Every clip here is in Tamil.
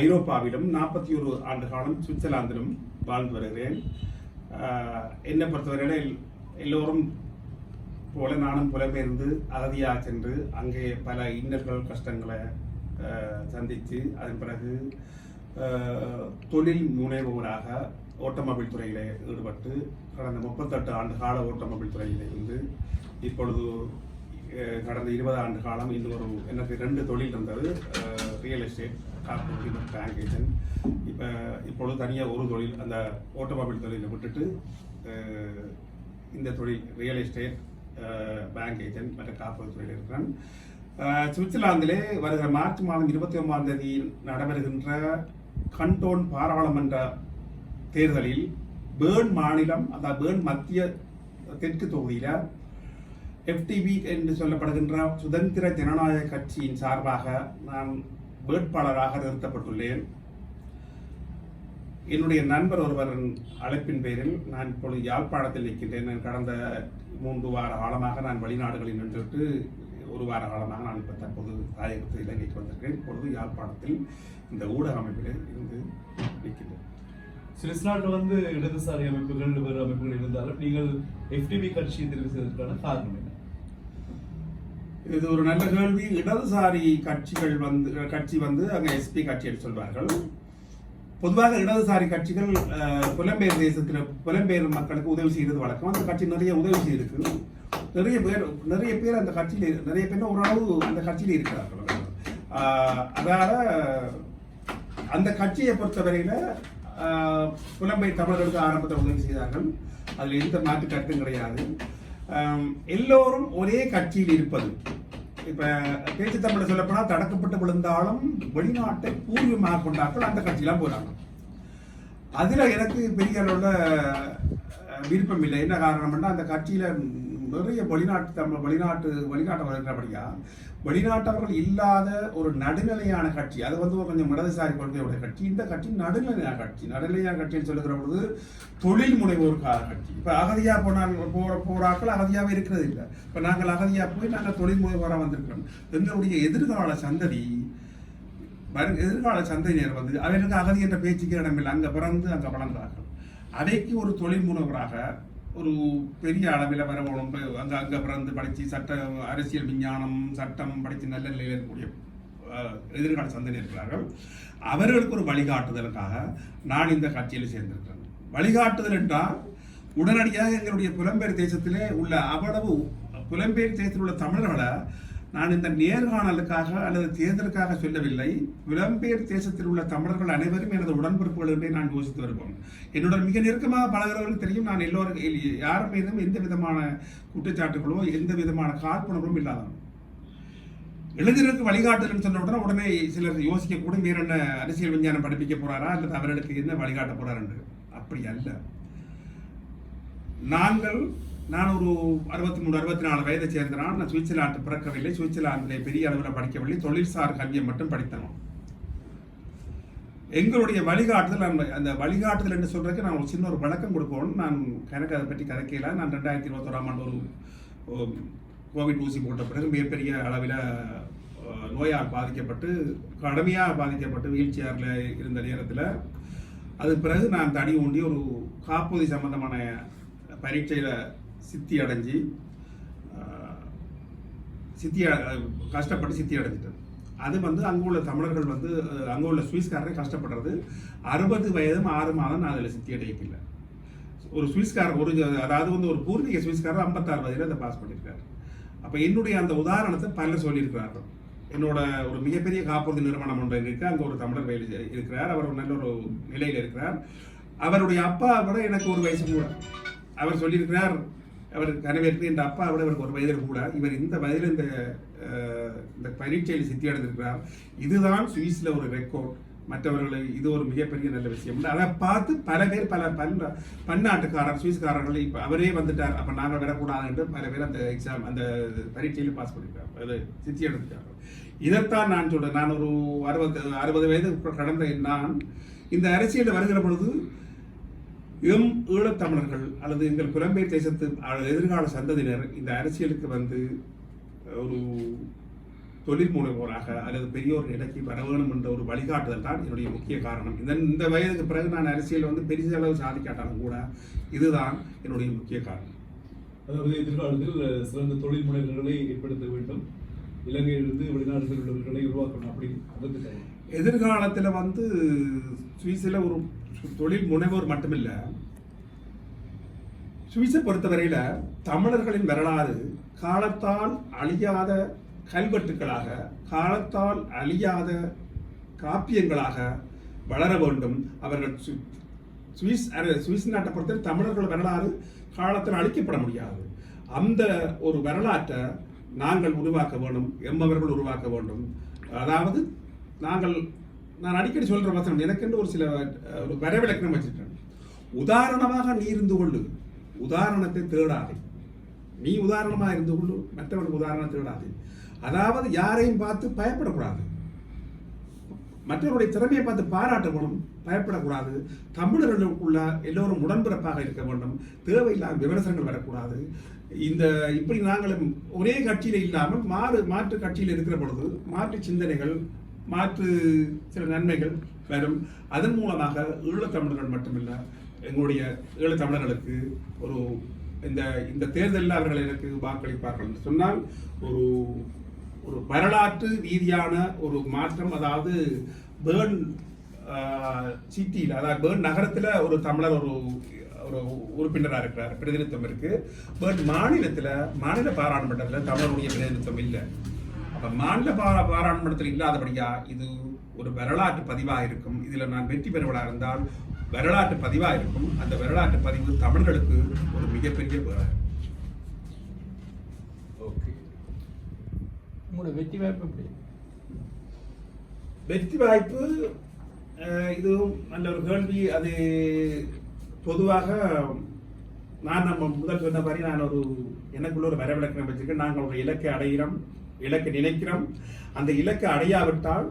ஐரோப்பாவிலும் நாற்பத்தி ஒரு ஆண்டு காலம் சுவிட்சர்லாந்திலும் வாழ்ந்து வருகிறேன். என்னை பொறுத்தவரையில் எல்லோரும் போல நானும் புலம்பெயர்ந்து அகதியாக சென்று அங்கே பல இன்னல்கள் கஷ்டங்களை சந்தித்து அதன் பிறகு தொழில் முனைவோராக ஓட்டோமொபைல் துறையில் ஈடுபட்டு கடந்த முப்பத்தெட்டு ஆண்டு கால ஓட்டோமொபைல் துறையில் இருந்து இப்பொழுது கடந்த இருபது ஆண்டு காலம் இன்னொரு எனக்கு ரெண்டு தொழில் இருந்தது real estate corporate bank agent இப்போ இப்பொழுது தனியாக ஒரு தொழில் அந்த ஓட்டோமொபைல் தொழிலை விட்டுட்டு இந்த தொழில் ரியல் எஸ்டேட் பேங்க் ஏஜென்ட் மற்ற காப்பீடு துறையில் இருக்கிறேன். சுவிட்சர்லாந்திலே வருகிற மார்ச் மாதம் இருபத்தி ஒன்பதாம் தேதி நடைபெறுகின்ற கண்டோன் பாராளுமன்ற தேர்தலில் பேர்ன் மாநிலம் அதாவது பேர்ன் மத்திய தெற்கு தொகுதியில் எஃப்டிபி என்று சொல்லப்படுகின்ற சுதந்திர ஜனநாயக கட்சியின் சார்பாக நான் வேட்பாளராக நிறுத்தப்பட்டுள்ளேன். என்னுடைய நண்பர் ஒருவரின் அழைப்பின் பேரில் நான் இப்பொழுது யாழ்ப்பாணத்தில் நிற்கின்றேன். கடந்த மூன்று வார காலமாக நான் வெளிநாடுகளில் நின்றுட்டு ஒரு வார காலமாக நான் இப்போ தற்போது தாயகத்து இலங்கைக்கு வந்திருக்கிறேன். இப்பொழுது யாழ்ப்பாணத்தில் இந்த ஊடக அமைப்பில் இருந்து நிற்கின்றேன். சுவிஸ் நாட்டில் வந்து இடதுசாரி அமைப்புகள் வேறு அமைப்புகள் இருந்தாலும் நீங்கள் எஃப்டிபி கட்சியை தெரிவு செய்வதற்கான காரணம் என்ன? இது ஒரு நல்ல கேள்வி. இடதுசாரி கட்சிகள் வந்து கட்சி வந்து அங்கே எஸ்பி கட்சி என்று சொல்வார்கள். பொதுவாக இடதுசாரி கட்சிகள் புலம்பெயர் தேசத்தில் புலம்பெயர் மக்களுக்கு உதவி செய்கிறது வழக்கம். அந்த கட்சி நிறைய உதவி செய்திருக்கு. நிறைய பேர் நிறைய பேர் அந்த கட்சியில் நிறைய பேர் ஓரளவு அந்த கட்சியில் இருக்கிறார்கள். அதனால் அந்த கட்சியை பொறுத்தவரையில் புலம்பெயர் தமிழர்களுக்கு ஆரம்பத்தில் உதவி செய்தார்கள். அதில் எந்த மாற்று கருத்தும் கிடையாது. எல்லோரும் ஒரே கட்சியில் இருப்பது. இப்போ பேச்சு தமிழ் சொல்லப்போனால் தடக்கப்பட்டு விழுந்தாலும் வெளிநாட்டை பூர்வமாக கொண்டாக்கள் அந்த கட்சியெலாம் போகிறாங்க அதில் எனக்கு பெரிய அளவில் விருப்பம் இல்லை. என்ன காரணம்னா அந்த கட்சியில் நிறைய வெளிநாட்டு தமிழ் வெளிநாட்டு வெளிநாட்டவர்கள் இருக்கிறபடியா வெளிநாட்டவர்கள் இல்லாத ஒரு நடுநிலையான கட்சி. அது வந்து ஒரு கொஞ்சம் இடதுசாரி கொள்கையுடைய கட்சி. இந்த கட்சி நடுநிலையான கட்சி. நடுநிலையான கட்சின்னு சொல்லுகிற பொழுது தொழில் முனைவோருக்கான கட்சி. இப்போ அகதியாக போனால் போற போராக்கள் அகதியாகவே இருக்கிறது இல்லை. இப்போ நாங்கள் அகதியாக போய் நாங்கள் தொழில் முனைவோராக வந்திருக்கிறோம். எங்களுடைய எதிர்கால சந்ததி வரும் எதிர்கால சந்ததியினர் வந்து அவர்களுக்கு அகதி என்ற பேச்சுக்கு இடமில்லை அங்கே பிறந்து அங்கே வளர்ந்தார்கள். அதைக்கு ஒரு தொழில் முனைவராக ஒரு பெரிய அளவில் வரணும் அங்கே அங்கே பிறந்து படித்து சட்ட அரசியல் விஞ்ஞானம் சட்டம் படித்து நல்ல நிலையில் இருக்கக்கூடிய எதிர்கால சந்ததி இருக்கிறார்கள். அவர்களுக்கு ஒரு வழிகாட்டுதலுக்காக நான் இந்த கட்சியில் சேர்ந்திருக்கிறேன். வழிகாட்டுதல் என்றால் உடனடியாக எங்களுடைய புலம்பெயர் தேசத்திலே உள்ள அவ்வளவு புலம்பெயர் தேசத்தில் உள்ள தமிழர்களை நான் இந்த நேர்காணலுக்காக அல்லது தேர்தலுக்காக சொல்லவில்லை. விளம்பேர் தேசத்தில் உள்ள தமிழர்கள் அனைவரும் எனது உடன்பிறப்புகள் என்றே நான் யோசித்து வருவோம் என்னுடன் மிக நெருக்கமாக பழகிறவர்கள் தெரியும் நான் எல்லோரும் யார் மீதும் எந்த விதமான குற்றச்சாட்டுகளோ எந்த விதமான காழ்ப்புணர்வும் இல்லாதவன். இளைஞருக்கு வழிகாட்டுதல்னு சொன்ன உடனே உடனே சிலர் யோசிக்க கூட வேற என்ன அரசியல் விஞ்ஞானம் படிப்பிக்க போறாரா? அல்லது அவர்களுக்கு என்ன வழிகாட்ட போறாரு? அப்படி அல்ல. நாங்கள் நான் ஒரு அறுபத்தி மூணு அறுபத்தி நாலு வயதை சேர்ந்தனால் நான் சுவிட்சர்லாந்து பிறக்கவில்லை. சுவிட்சர்லாந்தில் பெரிய அளவில் படிக்கவில்லை. தொழில்சார் கல்வியை மட்டும் படித்தனோம் எங்களுடைய வழிகாட்டுதல் நான் அந்த வழிகாட்டுதல் என்று சொல்கிறதுக்கு நான் ஒரு சின்ன ஒரு விளக்கம் கொடுப்போம்னு நான் எனக்கு அதை பற்றி கதைக்கல. நான் ரெண்டாயிரத்தி இருபத்தோராம் ஆண்டு ஒரு கோவிட் ஊசி போட்ட பிறகு மிகப்பெரிய அளவில் நோயால் பாதிக்கப்பட்டு கடுமையாக பாதிக்கப்பட்டு வீல் சேரில் இருந்த நேரத்தில் அது பிறகு நான் தனி ஊண்டி ஒரு காப்புறுதி சம்பந்தமான பரீட்சையில் சித்தி அடைஞ்சு சித்தி கஷ்டப்பட்டு சித்தி அடைஞ்சிட்டது அது வந்து அங்கே உள்ள தமிழர்கள் வந்து அங்கே உள்ள சுவிஸ்காரரை கஷ்டப்படுறது. அறுபது வயதும் ஆறு மாதம் நான் அதில் சித்தி அடையக்கில்லை ஒரு சுவிஸ்காரர் ஒரு அதாவது வந்து ஒரு பூர்வீக சுவிஸ்காரர் ஐம்பத்தாறு வயதில் அதை பாஸ் பண்ணியிருக்காரு. அப்போ என்னுடைய அந்த உதாரணத்தை பலர் சொல்லியிருக்கிறார்கள். என்னோட ஒரு மிகப்பெரிய காப்புறுதி நிறுவனம் ஒன்று இருக்குது அங்கே ஒரு தமிழர் வேலை இருக்கிறார். அவர் ஒரு நல்ல ஒரு நிலையில் இருக்கிறார். அவருடைய அப்பா விட எனக்கு ஒரு வயசு கூட. அவர் சொல்லியிருக்கிறார் அவர் கனவேற்று என்ற அப்பா விட அவருக்கு ஒரு வயதில் கூட இவர் இந்த வயதில் இந்த இந்த பரீட்சையில் சித்தி அடைந்திருக்கிறார் இதுதான் சுவிஸில் ஒரு ரெக்கார்ட் மற்றவர்களை இது ஒரு மிகப்பெரிய நல்ல விஷயம். அதை பார்த்து பல பேர் பல பன்ன பன்னாட்டுக்காரர் சுவிஸ்காரர்கள் இப்போ அவரே வந்துட்டார். அப்போ நாங்கள் விடக்கூடாது என்று பல பேர் அந்த எக்ஸாம் அந்த பரீட்சையில் பாஸ் பண்ணியிருக்காங்க அது சித்தி எடுத்துட்டாங்க இதைத்தான் நான் சொல்கிறேன் நான் ஒரு அறுபது அறுபது வயது கடந்த நான் இந்த அரசியலில் வருகிற பொழுது எம் ஈழத்தமிழர்கள் அல்லது எங்கள் புலம்பெயர் தேசத்து எதிர்கால சந்ததியினர் இந்த அரசியலுக்கு வந்து ஒரு தொழில் முனைவோராக அல்லது பெரிய ஒரு நிலைக்கு வர வேணும் என்ற ஒரு வழிகாட்டுதல் தான் என்னுடைய முக்கிய காரணம். இந்த இந்த வயதுக்கு பிறகு நான் அரசியல் வந்து பெரிய அளவு சாதிக்காட்டாலும் கூட இதுதான் என்னுடைய முக்கிய காரணம். அதாவது எதிர்காலத்தில் சிறந்த தொழில் முனைவர்களை ஏற்படுத்த வேண்டும். இலங்கையிலிருந்து வெளிநாடுகளில் உள்ளவர்களை உருவாக்கணும் அப்படின்னு அதற்கு எதிர்காலத்தில் வந்து சுவிஸில் ஒரு தொழில் முனைவோர் மட்டுமில்லை சுவிஸை பொறுத்தவரையில் தமிழர்களின் வரலாறு காலத்தால் அழியாத கல்வெட்டுக்களாக காலத்தால் அழியாத காப்பியங்களாக வளர வேண்டும். அவர்கள் சுவிஸ் சுவிஸ் நாட்டை பொறுத்தவரை தமிழர்கள் வரலாறு காலத்தில் அழிக்கப்பட முடியாது. அந்த ஒரு வரலாற்றை நாங்கள் உருவாக்க வேண்டும் எம்மவர்கள் உருவாக்க வேண்டும். அதாவது நாங்கள் நான் அடிக்கடி சொல்ற வசனம் எனக்கென்று ஒரு சில ஒரு வரவிலக்கணம் வச்சிருக்கேன் உதாரணமாக நீ இருந்து கொள்ளு. உதாரணத்தை தேடாதே. நீ உதாரணமா இருந்து கொள்ளு. மற்றவனுக்கு உதாரணம் தேடாதே. அதாவது யாரையும் பார்த்து பயப்படக்கூடாது. மற்றவருடைய திறமையை பார்த்து பாராட்டப்படும். பயப்படக்கூடாது. தமிழர்களுக்குள்ள எல்லோரும் உடன்பிறப்பாக இருக்க வேண்டும். தேவையில்லாத விமர்சனங்கள் வரக்கூடாது. இந்த இப்படி நாங்களும் ஒரே கட்சியில் இல்லாமல் மாறு மாற்று கட்சியில் இருக்கிற பொழுது மாற்று சிந்தனைகள் மாற்று சில நன்மைகள் வரும். அதன் மூலமாக ஈழத்தமிழர்கள் மட்டுமில்லை எங்களுடைய ஈழத்தமிழர்களுக்கு ஒரு இந்த இந்த தேர்தலில் அவர்கள் எனக்கு வாக்களிப்பார்கள். என்று சொன்னால் ஒரு ஒரு வரலாற்று ரீதியான ஒரு மாற்றம் அதாவது பேர்ன் சிட்டியில் அதாவது பேர்ன் நகரத்தில் ஒரு தமிழர் ஒரு ஒரு உறுப்பினராக இருக்கிறார் பிரதிநிதித்துவம் இருக்குது பட் மாநிலத்தில் மாநில பாராளுமன்றத்தில் தமிழருடைய பிரதிநிதித்துவம் இல்லை. அப்ப மாநில பாரா பாராளுமன்றத்தில் இல்லாதபடியா இது ஒரு வரலாற்று பதிவாக இருக்கும் இதுல நான் வெற்றி பெறுவதாக இருந்தால் வரலாற்று பதிவாக இருக்கும் அந்த வரலாற்று பதிவு தமிழர்களுக்கு ஒரு மிகப்பெரிய பேர் ஓகே. உங்களோட வெற்றி வாய்ப்பு எப்படி? வெற்றி வாய்ப்பு இதுவும் நல்ல ஒரு கேள்வி. அது பொதுவாக நான் நம்ம முதல் சொன்ன மாதிரி நான் ஒரு எனக்குள்ள ஒரு வரவிலக்கணம் வச்சிருக்கேன். நாங்கள் ஒரு இலக்கை அடைகிறோம் இலக்கை நினைக்கிறோம். அந்த இலக்கை அடையாவிட்டால்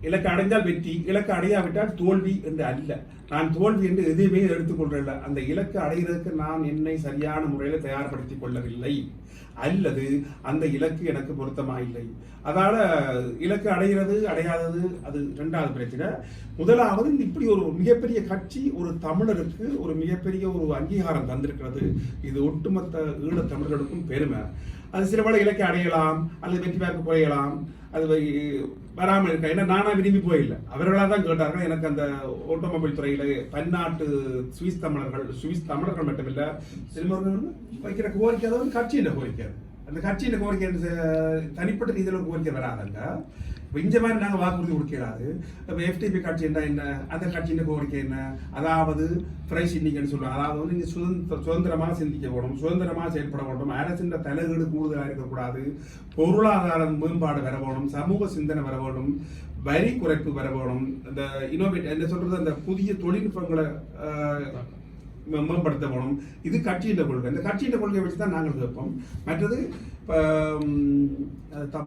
இலக்கு அடைந்தால் வெற்றி இலக்கு அடையாவிட்டால் தோல்வி என்று அல்ல. நான் தோல்வி என்று எதுவுமே எடுத்துக்கொள்ளல அந்த இலக்கு அடைகிறதுக்கு நான் என்னை சரியான முறையில் தயார்படுத்திக் கொள்ளவில்லை. அல்லது அந்த இலக்கு எனக்கு பொருத்தமா இல்லை. அதால இலக்கு அடைகிறது அடையாதது அது ரெண்டாவது பிரச்சனை. முதலாவது இப்படி ஒரு மிகப்பெரிய கட்சி ஒரு தமிழருக்கு ஒரு மிகப்பெரிய ஒரு அங்கீகாரம் தந்திருக்கிறது. இது ஒட்டுமொத்த ஈழத் தமிழர்களுக்கும் பெருமை. அது சில பல இலக்கை அடையலாம் அல்லது வெற்றி வாய்ப்பு குறையலாம் அது வராமல் இருக்க ஏன்னா நானா விரும்பி போயில்லை. அவர்களாக தான் கேட்டார்கள் எனக்கு அந்த ஆட்டோமொபைல் துறையில பன்னாட்டு சுவிஸ் தமிழர்கள் சுவிஸ் தமிழர்கள் மட்டுமில்லை சிறுவர்கள் வைக்கிற கோரிக்கை அதாவது கட்சியில் கோரிக்கை அந்த கட்சியின் கோரிக்கை தனிப்பட்ட ரீதியில் ஒரு கோரிக்கை வராதுங்க இப்ப இந்த மாதிரி நாங்கள் வாக்குறுதி கொடுக்கிறாரு இப்போ எஃப்டிபி கட்சி என்ன என்ன? அந்த கட்சியின் கோரிக்கை என்ன? அதாவது ஃப்ரை சிந்திங்கன்னு சொல்லுவாங்க அதாவது வந்து நீங்கள் சுதந்திர சுதந்திரமாக சிந்திக்க வேணும் சுதந்திரமாக செயல்பட வேண்டும். அரசின் தலையீடு கூடுதலாக இருக்கக்கூடாது. பொருளாதார மேம்பாடு வர வேணும் சமூக சிந்தனை வர வேணும் வரி குறைப்பு வர வேணும் இந்த இனோவேட் என்ன சொல்கிறது அந்த புதிய தொழில்நுட்பங்களை மேம்படுத்த போகணும் இது கட்சியின் கொள்கை. இந்த கட்சியின் கொள்கையை வச்சு தான் நாங்கள் கேட்போம். மற்றது இப்போ